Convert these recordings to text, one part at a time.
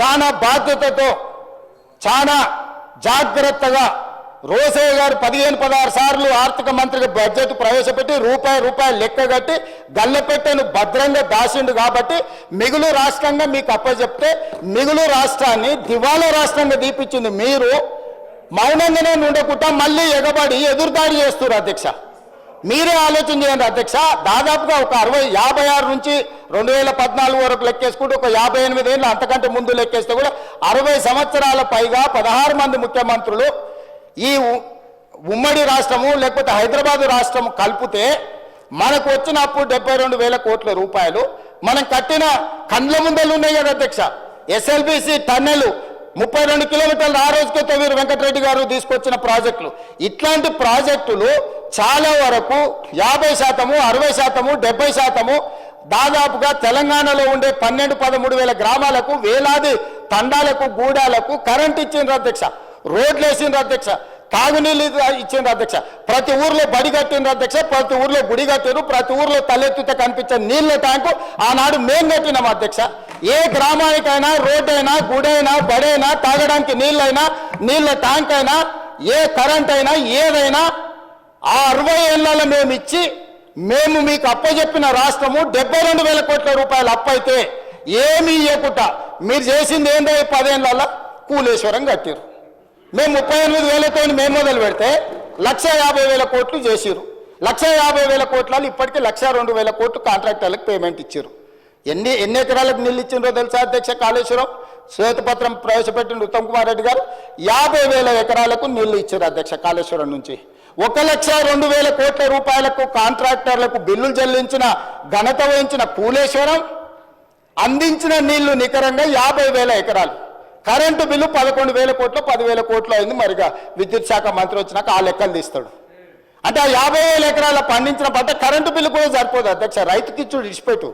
చాలా బాధ్యతతో చాలా జాగ్రత్తగా రోసయ్య గారు పదిహేను పదహారు సార్లు ఆర్థిక మంత్రికి బడ్జెట్ ప్రవేశపెట్టి రూపాయి రూపాయి లెక్క కట్టి గల్లెపెట్టెను భద్రంగా దాసిండు కాబట్టి మిగులు రాష్ట్రంగా మీకు అప్పచెప్తే మిగులు రాష్ట్రాన్ని దివాలా రాష్ట్రంగా దీపించింది మీరు. మౌనంగానే ఉండకుండా మళ్ళీ ఎగబడి ఎదురుదాడి చేస్తున్నారు అధ్యక్ష. మీరే ఆలోచన చేయండి అధ్యక్ష. దాదాపుగా ఒక అరవై యాభై ఆరు నుంచి రెండు వేల పద్నాలుగు వరకు లెక్కేసుకుంటే ఒక యాభై ఎనిమిది ఏళ్ళు అంతకంటే ముందు లెక్కేస్తే కూడా అరవై సంవత్సరాల పైగా పదహారు మంది ముఖ్యమంత్రులు ఈ ఉ- ఉమ్మడి రాష్ట్రము లేకపోతే హైదరాబాదు రాష్ట్రం కలిపితే మనకు వచ్చిన అప్పు డెబ్బై రెండు వేల కోట్ల రూపాయలు మనం కట్టిన కండ్ల ముందలు ఉన్నాయి కదా అధ్యక్ష. ఎస్ఎల్బిసి టన్నెలు ముప్పై రెండు కిలోమీటర్లు ఆ రోజుకే తొమ్మిది వెంకటరెడ్డి గారు తీసుకొచ్చిన ప్రాజెక్టులు. ఇట్లాంటి ప్రాజెక్టులు చాలా వరకు యాభై శాతము అరవై శాతము డెబ్బై శాతము దాదాపుగా తెలంగాణలో ఉండే పన్నెండు పదమూడు వేల గ్రామాలకు వేలాది తండాలకు గూడాలకు కరెంట్ ఇచ్చిండ్రు అధ్యక్ష. రోడ్లు వేసిండ్రు అధ్యక్ష. తాగునీళ్ళు ఇచ్చిండ్రు అధ్యక్ష. ప్రతి ఊర్లో బడి కట్టిండ్రు అధ్యక్ష. ప్రతి ఊర్లో గుడి కట్టిరు ప్రతి ఊర్లో తలెత్తుతే కనిపించే నీళ్ళ ట్యాంకు. ఆనాడు మేం కట్టినాం అధ్యక్ష. ఏ గ్రామానికైనా రోడ్ అయినా గుడైనా బడైనా తాగడానికి నీళ్ళైనా నీళ్ళ ట్యాంక్ అయినా ఏ కరెంట్ అయినా ఏదైనా ఆ అరవై ఏళ్ళలో మేము ఇచ్చి మేము మీకు అప్పచెప్పిన రాష్ట్రము డెబ్బై రెండు వేల కోట్ల రూపాయలు అప్పైతే ఏమీ ఇవ్వకుండా మీరు చేసింది ఏందో ఈ పదేళ్ళ కూలేశ్వరం కట్టారు మేము ముప్పై ఎనిమిది వేలతో మేము మొదలు పెడితే లక్ష యాభై వేల కోట్లు చేసిరు లక్ష యాభై వేల కోట్లలో ఇప్పటికీ లక్ష రెండు వేల కోట్లు కాంట్రాక్టర్లకు పేమెంట్ ఇచ్చారు ఎన్ని ఎన్ని ఎకరాలకు నీళ్ళు ఇచ్చిండ్రో తెలుసా అధ్యక్ష కాళేశ్వరం? శ్వేతపత్రం ప్రవేశపెట్టిన ఉత్తమ్ కుమార్ రెడ్డి గారు. యాభై వేల ఎకరాలకు నీళ్ళు ఇచ్చారు అధ్యక్ష కాళేశ్వరం నుంచి. ఒక లక్ష రెండు వేల కోట్ల రూపాయలకు కాంట్రాక్టర్లకు బిల్లులు చెల్లించిన ఘనత వహించిన కూలేశ్వరం అందించిన నీళ్ళు నికరంగా యాభై వేల ఎకరాలు. కరెంటు బిల్లు పదకొండు వేల కోట్లు పదివేల కోట్లు అయింది మరిగా. విద్యుత్ శాఖ మంత్రి వచ్చినాక ఆ లెక్కలు తీస్తాడు. అంటే ఆ యాభై వేల ఎకరాల పండించిన పంట కరెంటు బిల్లు కూడా సరిపోదు అధ్యక్ష. రైతుకి ఇచ్చుడు ఇచ్చిపెట్టు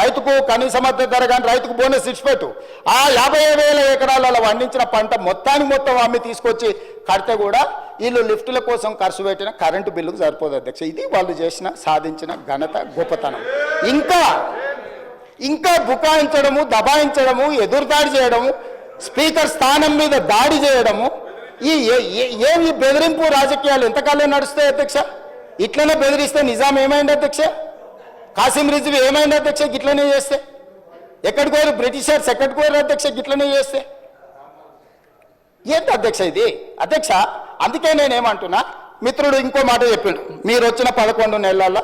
రైతుకు కనీస మద్దతు ధర కానీ రైతుకు బోనస్ ఇచ్చిపెట్టు ఆ యాభై వేల ఎకరాలలో పండించిన పంట మొత్తానికి మొత్తం అమ్మి తీసుకొచ్చి కడితే కూడా వీళ్ళు లిఫ్టుల కోసం ఖర్చు పెట్టిన కరెంటు బిల్లుకు సరిపోదు అధ్యక్ష. ఇది వాళ్ళు చేసిన సాధించిన ఘనత గొప్పతనం. ఇంకా ఇంకా బుకాయించడము దబాయించడము ఎదురుదాడి చేయడము స్పీకర్ స్థానం మీద దాడి చేయడము ఈ ఏ- ఏమి బెదిరింపు రాజకీయాలు? ఎంతకాలం నడుస్తాయి అధ్యక్ష. ఇట్లనే బెదిరిస్తే నిజాం ఏమైంది అధ్యక్ష? కాసిం రిజ్వి ఏమైంది అధ్యక్ష గిట్లనే చేస్తే? ఎక్కడికి పోయారు? బ్రిటిషర్స్ ఎక్కడికి పోయారు అధ్యక్ష గిట్లనే చేస్తే? ఏంటి అధ్యక్ష ఇది? అధ్యక్ష అందుకే నేనేమంటున్నా. మిత్రుడు ఇంకో మాట చెప్పిండు. మీరు వచ్చిన పదకొండు నెలల్లో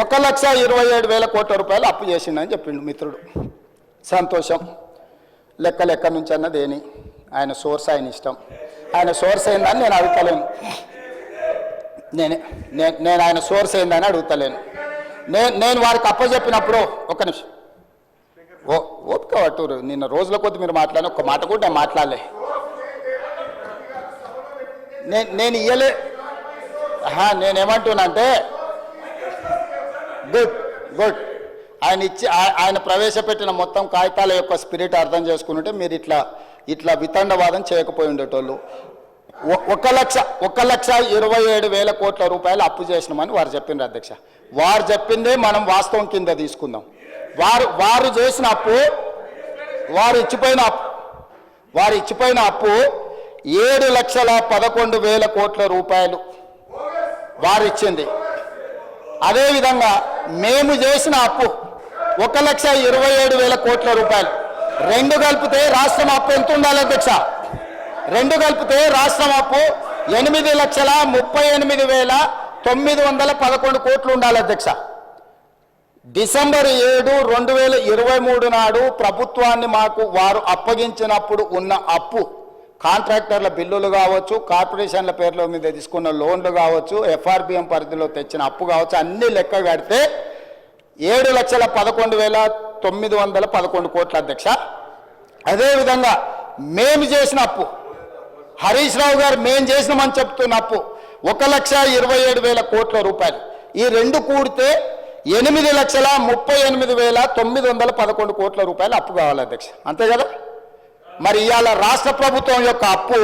ఒక లక్ష ఇరవై ఏడు వేల కోట్ల రూపాయలు అప్పు చేసిండని చెప్పిండు మిత్రుడు. సంతోషం. లెక్క లెక్క నుంచి అన్నది ఏని? ఆయన సోర్స్ ఆయన ఇష్టం. ఆయన సోర్స్ ఏందని నేను అడుగుతలేను. నేను నేను ఆయన సోర్స్ ఏందని అడుగుతలేను. నేను నేను వారికి అప్పచెప్పినప్పుడు ఒక నిమిషం. ఓ ఓపిక పట్టురు నిన్న రోజుల కొద్ది మీరు మాట్లాడిన ఒక మాట కూడా నేను మాట్లాడలే. నేను నేను ఇయ్యలే. నేనేమంటున్నా అంటే గుడ్ గుడ్. ఆయన ఇచ్చి ఆయన ప్రవేశపెట్టిన మొత్తం కాగితాల యొక్క స్పిరిట్ అర్థం చేసుకుంటే మీరు ఇట్లా ఇట్లా వితండవాదం చేయకపోయి ఉండేటోళ్ళు. ఒ- ఒక లక్ష ఒక లక్ష ఇరవై ఏడు వేల కోట్ల రూపాయలు అప్పు చేసినామని వారు చెప్పిండ్రు అధ్యక్ష. వారు చెప్పిందే మనం వాస్తవం కింద తీసుకుందాం. వారు వారు చేసిన అప్పు వారు ఇచ్చిపోయిన అప్పు వారు ఇచ్చిపోయిన అప్పు ఏడు లక్షల పదకొండు వేల కోట్ల రూపాయలు వారు ఇచ్చింది. అదేవిధంగా మేము చేసిన అప్పు ఒక లక్ష ఇరవై ఏడు వేల కోట్ల రూపాయలు. రెండు కలిపితే రాష్ట్రం అప్పు ఎంత ఉండాలి అధ్యక్ష? రెండు కలిపితే రాష్ట్రం అప్పు ఎనిమిది లక్షల ముప్పై ఎనిమిది వేల తొమ్మిది వందల పదకొండు కోట్లు ఉండాలి అధ్యక్ష. డిసెంబర్ ఏడు రెండు వేల ఇరవై మూడు నాడు ప్రభుత్వాన్ని మాకు వారు అప్పగించినప్పుడు ఉన్న అప్పు కాంట్రాక్టర్ల బిల్లులు కావచ్చు కార్పొరేషన్ల పేర్ల మీద తీసుకున్న లోన్లు కావచ్చు ఎఫ్ఆర్బిఎం పరిధిలో తెచ్చిన అప్పు కావచ్చు అన్ని లెక్క కడితే ఏడు లక్షల పదకొండు వేల తొమ్మిది వందల పదకొండు కోట్ల అధ్యక్ష. అదేవిధంగా మేము చేసిన అప్పు హరీష్ రావు గారు మేము చేసినామని చెప్తున్న అప్పు ఒక లక్ష ఇరవై ఏడు వేల కోట్ల రూపాయలు. ఈ రెండు కూడితే ఎనిమిది లక్షల ముప్పై ఎనిమిది వేల తొమ్మిది వందల పదకొండు కోట్ల రూపాయలు అప్పు కావాలి అధ్యక్ష. అంతే కదా? మరి ఇవాళ రాష్ట్ర ప్రభుత్వం యొక్క అప్పు